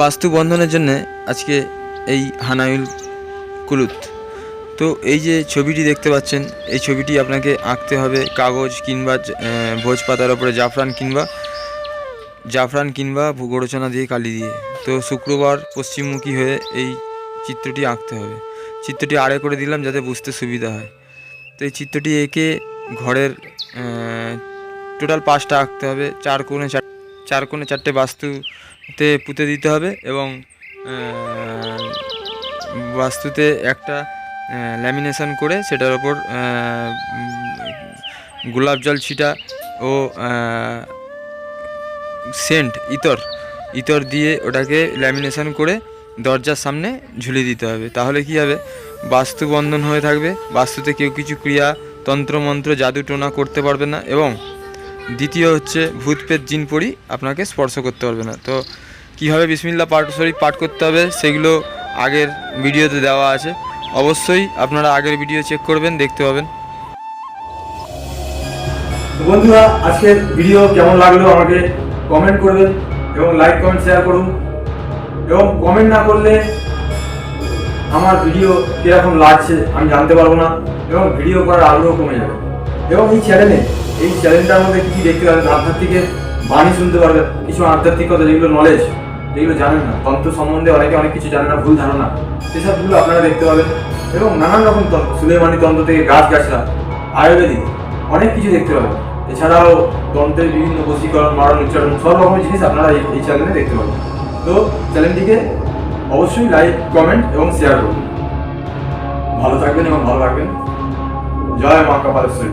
বাস্তু বন্ধনের জন্য আজকে এই হানাইল কুলুত। তো এই যে ছবিটি দেখতে পাচ্ছেন, এই ছবিটি আপনাকে আঁকতে হবে কাগজ কিংবা ভোজ পাতার ওপরে জাফরান কিংবা জাফরান কিংবা ভূগোরচনা দিয়ে কালি দিয়ে। তো শুক্রবার পশ্চিমমুখী হয়ে এই চিত্রটি আঁকতে হবে। চিত্রটি আড়ে করে দিলাম যাতে বুঝতে সুবিধা হয়। তো এই চিত্রটি এঁকে ঘরের টোটাল পাঁচটা আঁকতে হবে। চার কোণে চার চার কোণে চারটে বাস্তুতে পুঁতে দিতে হবে এবং বাস্তুতে একটা ল্যামিনেশন করে সেটার ওপর গোলাপ জল, ছিটা ও সেন্ট ইতর ইতর দিয়ে ওটাকে ল্যামিনেশন করে দরজার সামনে ঝুলিয়ে দিতে হবে। তাহলে কি হবে? বাস্তু বন্ধন হয়ে থাকবে। বাস্তুতে কেউ কিছু ক্রিয়া, তন্ত্রমন্ত্র, জাদু, টোনা করতে পারবে না এবং দ্বিতীয় হচ্ছে ভূত পেত জিন পড়ি আপনাকে স্পর্শ করতে পারবে না। তো কীভাবে বিসমিল্লা পাঠ শরীফ পাঠ করতে হবে সেগুলো আগের ভিডিওতে দেওয়া আছে। অবশ্যই আপনারা আগের ভিডিও চেক করবেন, দেখতে পাবেন। বন্ধুরা, আজকের ভিডিও কেমন লাগল আমাকে কমেন্ট করবেন এবং লাইক কমেন্ট শেয়ার করুন। এবং কমেন্ট না করলে আমার ভিডিও কীরকম লাগছে আমি জানতে পারব না এবং ভিডিও করার আগ্রহ কমে যাবে। এবং এই চ্যানেলে এই চ্যানেলটার মধ্যে কী দেখতে পাবেন আধ্যাত্মিকের বাণী শুনতে পারবেন, কিছু আধ্যাত্মিকতা যেগুলো নলেজ যেগুলো জানেন না। তন্ত্র সম্বন্ধে অনেকে অনেক কিছু জানে না, ভুল ধারণা। সেসবগুলো আপনারা দেখতে পাবেন। এবং নানান রকম তন্ত্র, সুলেমানি তন্ত্র থেকে গাছ গাছরা, আয়ুর্বেদিক, অনেক কিছু দেখতে পাবেন। এছাড়াও তন্ত্রের বিভিন্ন বশীকরণ, মারণ, উচ্চারণ, সব রকমের জিনিস আপনারা এই এই চ্যানেলে দেখতে পাবেন। তো চ্যানেলটিকে অবশ্যই লাইক কমেন্ট এবং শেয়ার করুন। ভালো থাকবেন এবং ভালো রাখবেন জয় মা কপালেশ্বরী